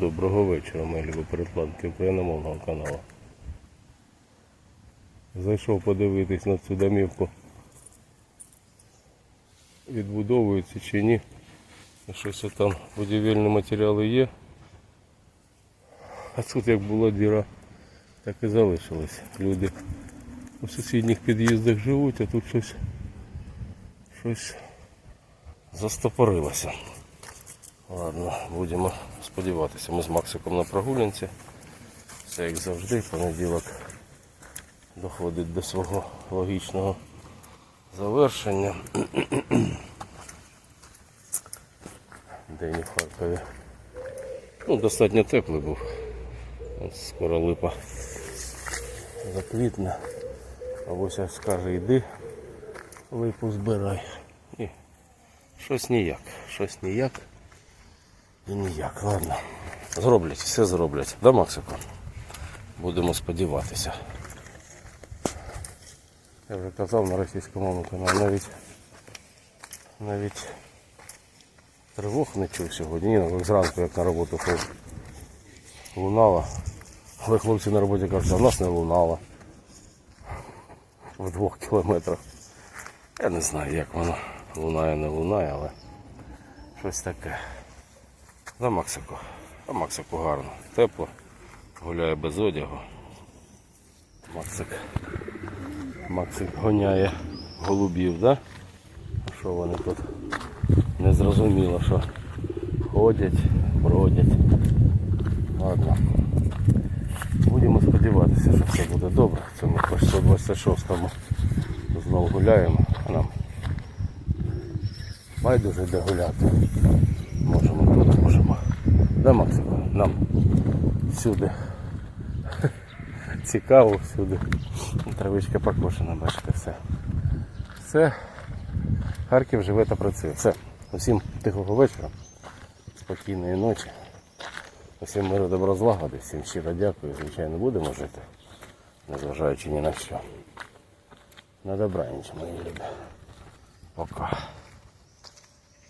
Доброго вечора, мої любі передплатники україномовного каналу. Зайшов подивитись на цю домівку. Відбудовується чи ні. Щось там будівельні матеріали є. А тут як була діра, так і залишилось. Люди у сусідніх під'їздах живуть, а тут щось, щось застопорилося. Ладно, будемо сподіватися. Ми з Максиком на прогулянці. Все як завжди, понеділок доходить до свого логічного завершення. День у Харкові. Ну, достатньо теплий був. От скоро липа заквітне. Ось скаже, йди, липу збирай. І щось ніяк, щось ніяк. І ніяк, ладно. Зроблять, все зроблять. Да, Максику? Будемо сподіватися. Я вже казав на російському каналі, навіть навіть тривог не чув сьогодні. Ні, ну, як зранку, як на роботу ходив. Лунало. Але хлопці на роботі кажуть, а в нас не лунало. В двох кілометрах. Я не знаю, як воно лунає, не лунає, але щось таке. За Максику. А Максику гарно. Тепло. Гуляє без одягу. Максик. Максик гоняє голубів, да? А що вони тут? Не зрозуміло, що ходять, бродять. Ладно. Будемо сподіватися, що все буде добре. Це ми по 126-му знову гуляємо. А нам байдуже де гуляти. Да, Максику? Нам всюди. Цікаво всюди. Травичка покошена, бачите, все. Все. Харків живе та працює. Все. Усім тихого вечора. Спокійної ночі. Усім миру добро злагоди. Всім щиро дякую. Звичайно, будемо жити. Незважаючи ні на що. На добраніч, мої любі. Пока.